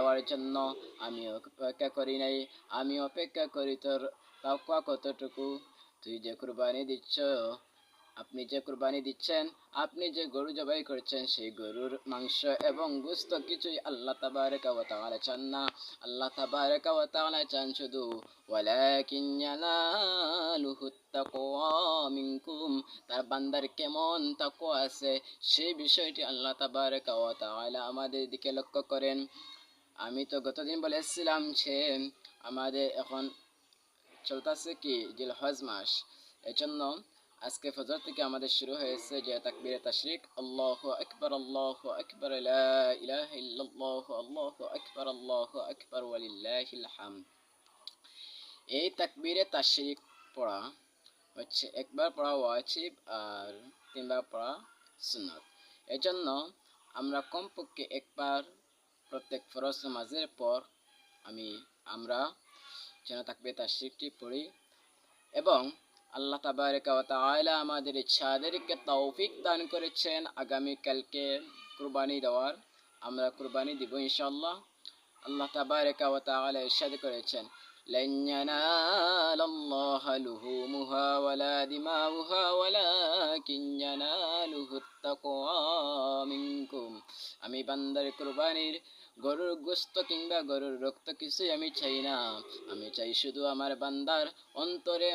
দেওয়ার জন্য আমি অপেক্ষা করি নাই। আমি অপেক্ষা করি, তোর তাকুয়া কতটুকু? তুই যে কুরবানি দিচ্ছ, আপনি যে কুরবানি দিচ্ছেন, আপনি যে গরু জবাই করছেন, সেই গরুর মাংস এবং গুস্ত কিছুই আল্লাহ তাবারকা ওয়া তাআলা চান না। আল্লাহ তাবারকা ওয়া চান শুধু মিনকুম তার বান্দার কেমন তাকওয়া আছে, সেই বিষয়টি আল্লাহ তাবারকা ওয়া আমাদের দিকে লক্ষ্য করেন। আমি তো গতদিন বলেছিলাম যে আমাদের এখন চলতেছে কি জিলহজ মাস। এজন্য আজকে ফজর থেকে আমাদের শুরু হয়েছে যে তাকবীরে তাশরিক। আল্লাহু আকবার আল্লাহু আকবার ইলাহা ইল্লাল্লাহ, আল্লাহু আকবার আল্লাহু আকবার, ওয়ালিল্লাহিল হামদ। এই তাকবীরে তাশরিক পড়া হচ্ছে একবার পড়া ওয়াজিব আর তিনবার পড়া সুন্নাত। এজন্য আমরা কমপক্ষে একবার প্রত্যেক ফরজ নামাজের পর আমি আমরা যেন তাকবীরে তাশরিকটি পড়ি এবং আল্লাহ তাবারকা ওয়া তাআলা আমাদের ইচ্ছাদেরকে তৌফিক দান করেছেন আগামী কালকে কুরবানি দেওয়ার আমরা কুরবানি দিব ইনশাআল্লাহ আল্লাহ তাবারকা ওয়া তাআলা ইরশাদ করেছেন لن ينال الله لحومها ولا دماؤها ولكن يناله التقوى منكم আমি বান্দার গরুর গোস্ত কিংবা গরুর রক্ত আমি চাই না। আমি চাই শুধু আমার বান্দার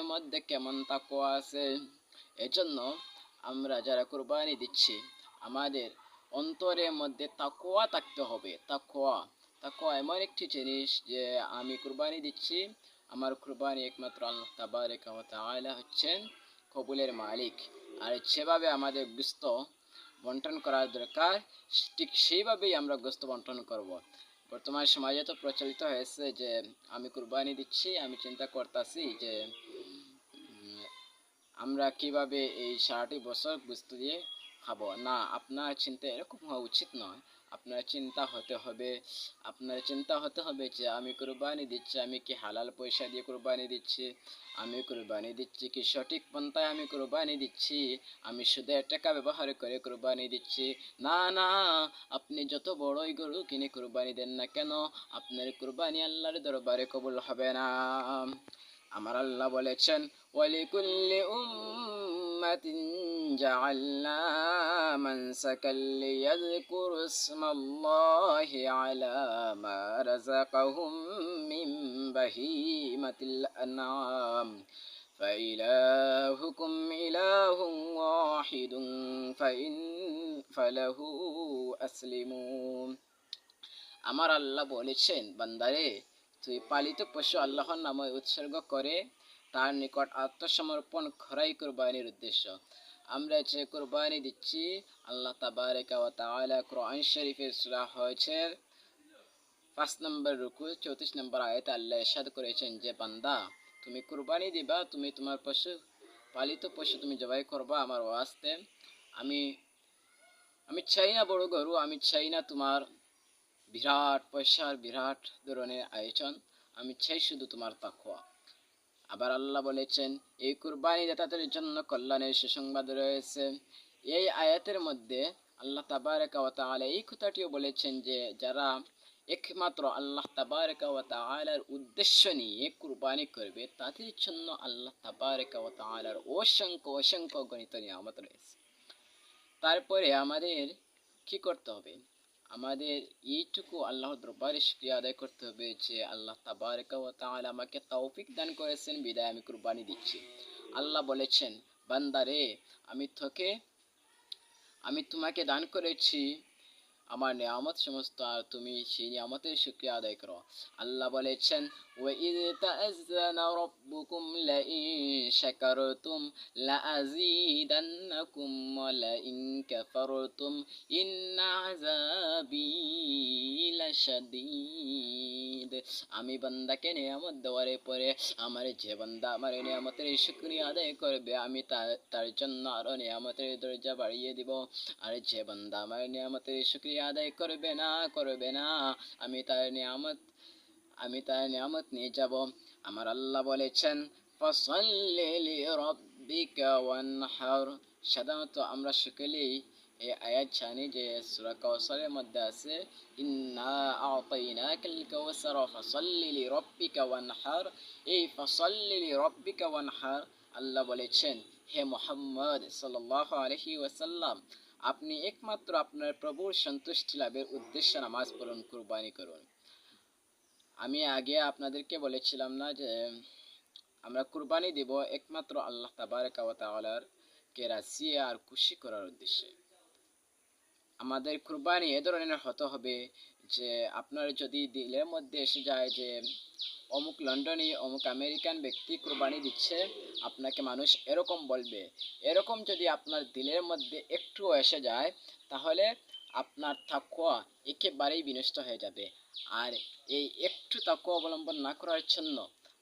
মধ্যে কেমন তাকওয়া আছে। এজন্য আমরা যারা কুরবানি দিচ্ছি, আমাদের অন্তরের মধ্যে তাকওয়া থাকতে হবে। তাকওয়া তাকওয়া এমন একটি জিনিস যে আমি কুরবানি দিচ্ছি, আমার কুরবানি একমাত্র আল্লাহ হচ্ছেন কবুলের মালিক। আর সেভাবে আমাদের গুস্ত বন্টন করার দরকার, ঠিক সেইভাবেই আমরা গ্রস্ত বন্টন করব। বর্তমান সমাজে তো প্রচলিত হয়েছে যে, আমি কুরবানি দিচ্ছি, আমি চিন্তা করতেছি যে আমরা কীভাবে এই সারাটি বছর গুস্ত দিয়ে খাব। না, আপনার চিন্তা এরকম হওয়া উচিত নয়। আপনার চিন্তা হতে হবে, আপনার চিন্তা হতে হবে যে আমি কুরবানি দিচ্ছি, আমি কি হালাল পয়সা দিয়ে কুরবানি দিচ্ছি? আমি কুরবানি দিচ্ছি কি সঠিক পন্থায় আমি কুরবানি দিচ্ছি? আমি সুদের টাকা ব্যবহার করে কুরবানি দিচ্ছি? না না, আপনি যত বড়ই গরু কিনে কুরবানি দেন না কেন, আপনার কুরবানি আল্লাহর দরবারে কবুল হবে না। আমার আল্লাহ বলেছেন, ওয়ালিকুল্লি উম্মাতিন জাআলনা মানসাকাল লিয়াযকুরু ইসমাল্লাহি আলা মা রাযাকাহুম মিন বাহিমাতিল আনআম فإلهكم إله واحد فإن فله أسلموا আমার আল্লাহ বলেছেন বান্দারে তুই পালিত পশু আল্লাহর নামে উৎসর্গ করে তার নিকট আত্মসমর্পণ করাই কোরবানির উদ্দেশ্য আমরা যে কোরবানি দিচ্ছি, আল্লাহ তাবারেকা ওয়া তাআলা কোরআন শরীফের সূরা হয়েছে পাঁচ নম্বর রুকু, চৌত্রিশ নম্বর আয়াতে আল্লাহ ইরশাদ করেছেন যে, বান্দা, তুমি কুরবানি দিবা, তুমি তোমার পশু, পালিত পশু তুমি জবাই করবা আমার ওয়াস্তে। আমি আমি চাই না বড় গরু, আমি চাই না তোমার বিরাট পয়সার বিরাট ধরনের আয়োজন, আমি চাই শুধু তোমার তাকওয়া। আবার আল্লাহ বলেছেন, এই কুরবানি দাতাদের জন্য কল্যাণের সুসংবাদ রয়েছে। এই আয়াতের মধ্যে আল্লাহ তাবারকা ওয়া তাআলা এই কথাটিও বলেছেন যে, যারা একমাত্র আল্লাহ তাবারকা ওয়া তাআলার উদ্দেশ্য নিয়ে কুরবানি করবে, তাদের জন্য আল্লাহ তাবারকা ওয়া তাআলার অসংখ্য অসংখ্য গণিত নিয়ামত রয়েছে। তারপরে আমাদের কি করতে হবে? আমাদের এইটুকু আল্লাহ দরবারে শুক্রিয়া আদায় করতে হবে যে আল্লাহ তাবারকা ও তাহলে আমাকে তৌফিক দান করেছেন, বিদায় আমি কুরবানি দিচ্ছি। আল্লাহ বলেছেন বান্দারে আমি তোকে, আমি তোমাকে দান করেছি আমার নিয়ামত সমস্ত আর তুমি সেই নিয়ামতের শুক্রিয়া আদায় করো আল্লাহ বলেছেন وَإِذْ تَأَذَّنَ رَبُّكُمْ لَئِن شَكَرْتُمْ لَأَزِيدَنَّكُمْ وَلَئِن كَفَرْتُمْ إِنَّ عَذَابِي لَشَدِيدٌ আমি বান্দাকে নিয়ামত দেওয়ার পরে আমার যে বান্দা আমার এই নিয়ামতের শুকরিয়া আদায় করবে আমি তার তার জন্য আরো নিয়ামতের দরজা বাড়িয়ে দিব আর যে বান্দা আমার নিয়ামতের শুকরিয়া আদায় করবে না করবে না আমি তার নিয়ামত আমি তার নিয়ামত নিয়ে যাব আমার আল্লাহ বলেছেন সাধারণত আমরা সকলেই এই আয়াত জানি যে সূরা কাউসারের মধ্যে আছে এই ফাসাল্লি লিরাব্বিকা ওয়ানহার আল্লাহ বলেছেন হে মুহাম্মদ সাল্লাল্লাহু আলাইহি ওয়াসাল্লাম আপনি একমাত্র আপনার প্রভুর সন্তুষ্টি লাভের উদ্দেশ্যে নামাজ পড়ুন, কুরবানি করুন। আমি আগে আপনাদেরকে বলেছিলাম না যে, আমরা কুরবানি দেব একমাত্র আল্লাহ তাবারকাওয়ালার ওয়া কে রাজি আর খুশি করার উদ্দেশ্যে। আমাদের কুরবানি এ ধরনের হতে হবে যে আপনার যদি দিলের মধ্যে এসে যায় যে অমুক লন্ডনে, অমুক আমেরিকান ব্যক্তি কুরবানি দিচ্ছে, আপনাকে মানুষ এরকম বলবে। এরকম যদি আপনার দিলের মধ্যে একটু এসে যায়, তাহলে আপনার তাকুয়া একেবারেই বিনষ্ট হয়ে যাবে। আর এই একটু তাকুয়া অবলম্বন না করার জন্য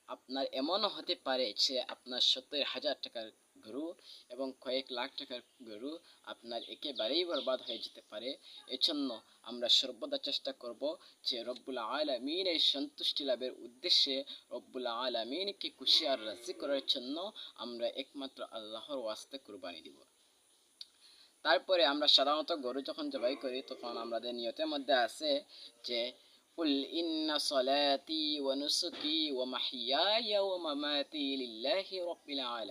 আপনার এমনও হতে পারে যে আপনার সত্তর হাজার টাকার গরু এবং কয়েক লাখ টাকার গরু আপনার একেবারেই বরবাদ হয়ে যেতে পারে এজন্য আমরা সর্বদা চেষ্টা করব যে রব্বুল আলমিনের সন্তুষ্টি লাভের উদ্দেশ্যে রব্বুল আলমিনকে খুশি আর রাজি করার জন্য আমরা একমাত্র আল্লাহর ওয়াস্তে কুরবানি দিব তারপরে আমরা সাধারণত গরু যখন জবাই করি তখন আমাদের নিয়তের মধ্যে আছে যে قل إن صلاتي ونسكي ومحياي ومماتي لله رب العالمين